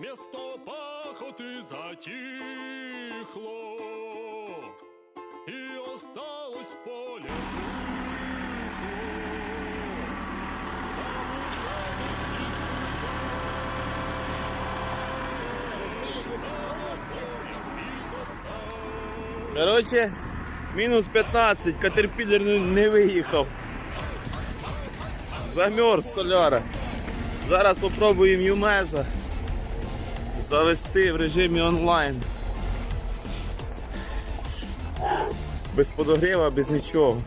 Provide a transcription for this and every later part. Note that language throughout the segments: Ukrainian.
Место пахоты затихло, и осталось поле Коротше, мінус 15, катерпілер не- не виїхав. Замерз соляра. Зараз спробуємо Юмеза завести в режимі онлайн. Без подогріва, без нічого.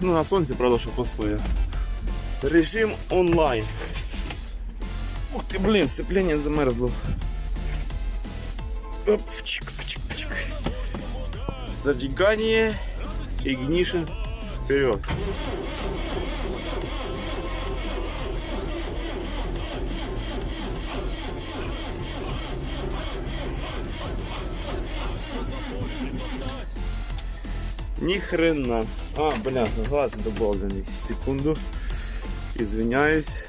Ну на сонці, правда, що постояв. Режим онлайн. Ух ти, блін, сцеплення замерзло. Оп, чик, чик, чик. Зажигание, ignition, вперед. Ни хрена. А, бля, глаз добавленный. Секунду. Извиняюсь.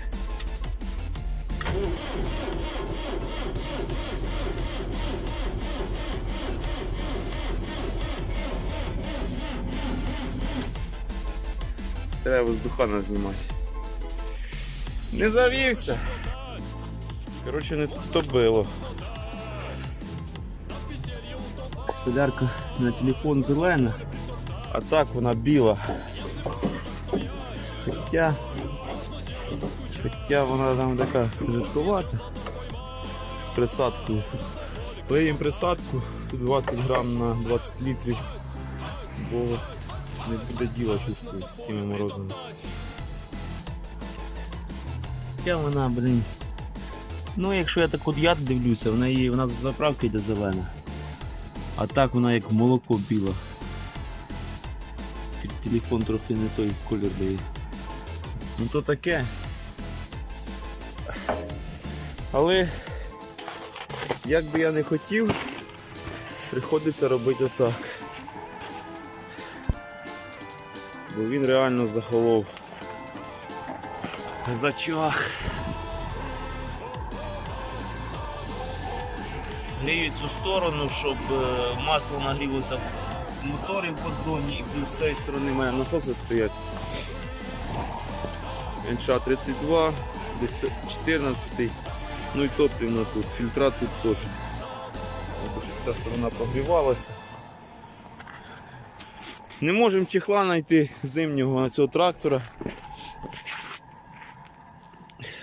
Треба воздухана знімати. Не завівся. Коротше, не то було. Солярка на телефон зелена, а так вона біла. Хоча, хоча вона там така жидковата з присадкою. Лиємо присадку 20 грам на 20 літрів, бо не буде діла чувствую з такими морозами. Хоча вона, блін. Ну, якщо я так от я дивлюся, вона, її, вона з заправки йде зелена. А так вона як молоко біле. Телефон трохи не той колір дає. Ну то таке. Але як би я не хотів, приходиться робити отак. Бо він реально захолов. Зачах. Грію цю сторону, щоб е, масло нагрілося в моторі в поддоні і плюс з цієї сторони мене насоси стоять. НШ 32, 14, ну і топливно тут, фільтра тут теж. Ця сторона прогрівалася. Не можемо чехла знайти зимнього на цього трактора.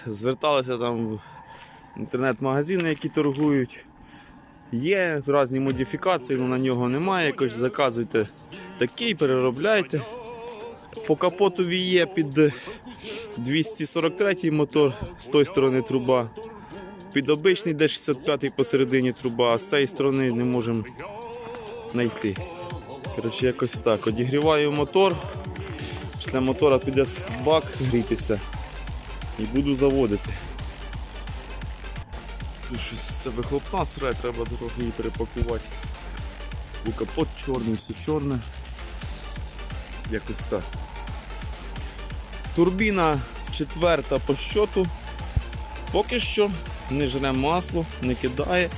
Зверталися там в інтернет-магазини, які торгують. Є різні модифікації, але на нього немає. Якось заказуйте такий, переробляйте. По капотові є під 243 мотор з тої сторони труба. Під обичний D65 посередині труба, а з цієї сторони не можемо знайти. Коротше, якось так. Одігріваю мотор. Після мотора піде бак грітися і буду заводити. Тут щось це вихлопна сре, треба трохи її перепакувати. Бо капот чорний, все чорне. Якось так. Турбіна четверта по щоту. Поки що не жре масло, не кидає,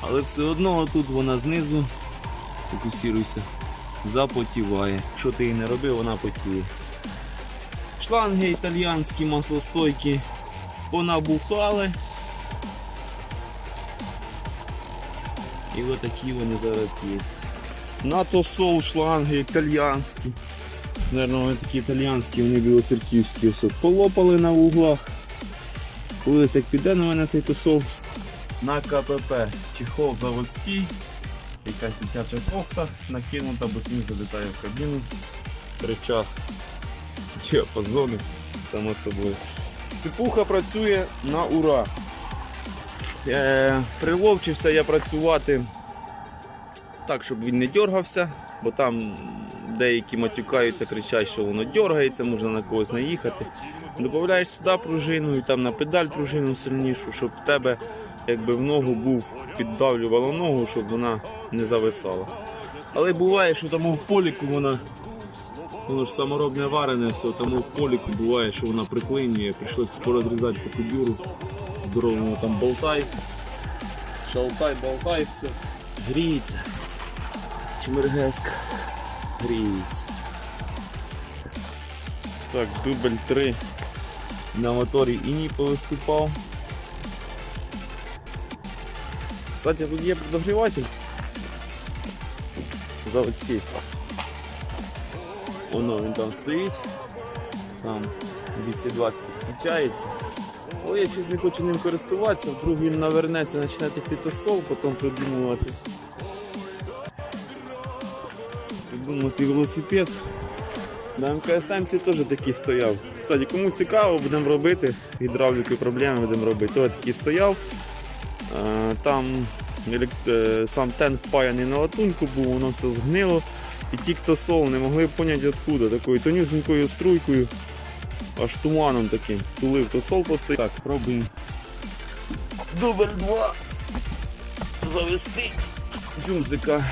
але все одно тут вона знизу, фокусируйся, запотіває. Що ти її не робив, вона потіє. Шланги італіянські маслостойкі понабухали. І отакі вони зараз є. НАТО сол шланги італіянські. Наверно, вони такі італіянські, вони білоцерківські. Ось полопали на вуглах. Колись як піде на мене цей тосол на КПП. Чехол заводський. Якась дитяча кофта накинута, бо сніг залітає в кабіну. Речах. Діапазони, само собою. Цепуха працює на ура. Е, приловчився я працювати так, щоб він не дергався, бо там деякі матюкаються, кричать, що воно дергається, можна на когось наїхати. Додаєш сюди пружину і там на педаль пружину сильнішу, щоб в тебе якби в ногу був піддавлювало ногу, щоб вона не зависала. Але буває, що тому в поліку вона, воно ж саморобне варене, все, тому в поліку буває, що вона приклинює, прийшлось порозрізати таку дюру здоровому там болтай. Шалтай, болтай, все. Гріється. Чмергеска. Гріється. Так, дубль 3. На моторі іні повиступав. Кстати, тут є предогріватель. Заводський. Воно він там стоїть. Там 220 підключається. Але я щось не хочу ним користуватися, вдруг він навернеться, почне текти тосол, потім придумувати. Придумати велосипед. На МКСМ ці теж такий стояв. Кстати, кому цікаво, будемо робити. Гідравліки проблеми будемо робити. Ось такий стояв. Там е, сам тен впаяний на латунку був, воно все згнило. І ті, хто сол, не могли поняти откуда. Такою тонюсенькою струйкою, аж туманом таким. Тулив тут сол постоїть. Так, пробуємо. Дубль 2. Завести джумзика.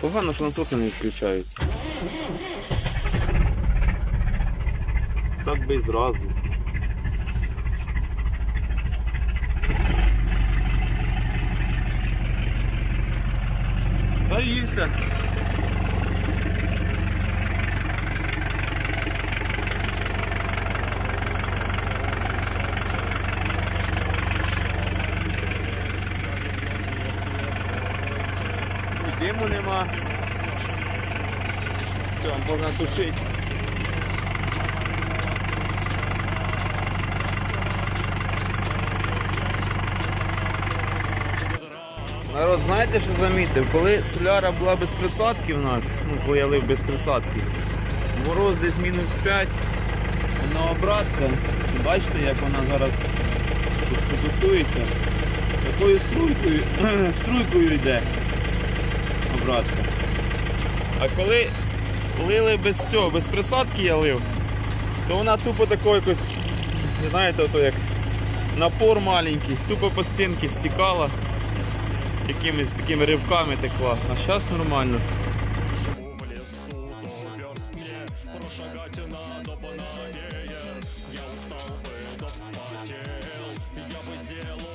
Погано, що насоси не включаються. Так би і зразу. Завівся. Диму нема. Все, можна тушити. Народ, знаєте, що замітив? Коли соляра була без присадки в нас, ну, коли я лив без присадки, мороз десь мінус 5, вона обратка. Бачите, як вона зараз фокусується. Такою струйкою, струйкою йде обратка. А коли лили без цього, без присадки я лив, то вона тупо такою якось, не знаєте, ото як напор маленький, тупо по стінці стікала якимись такими ривками текла. А зараз нормально.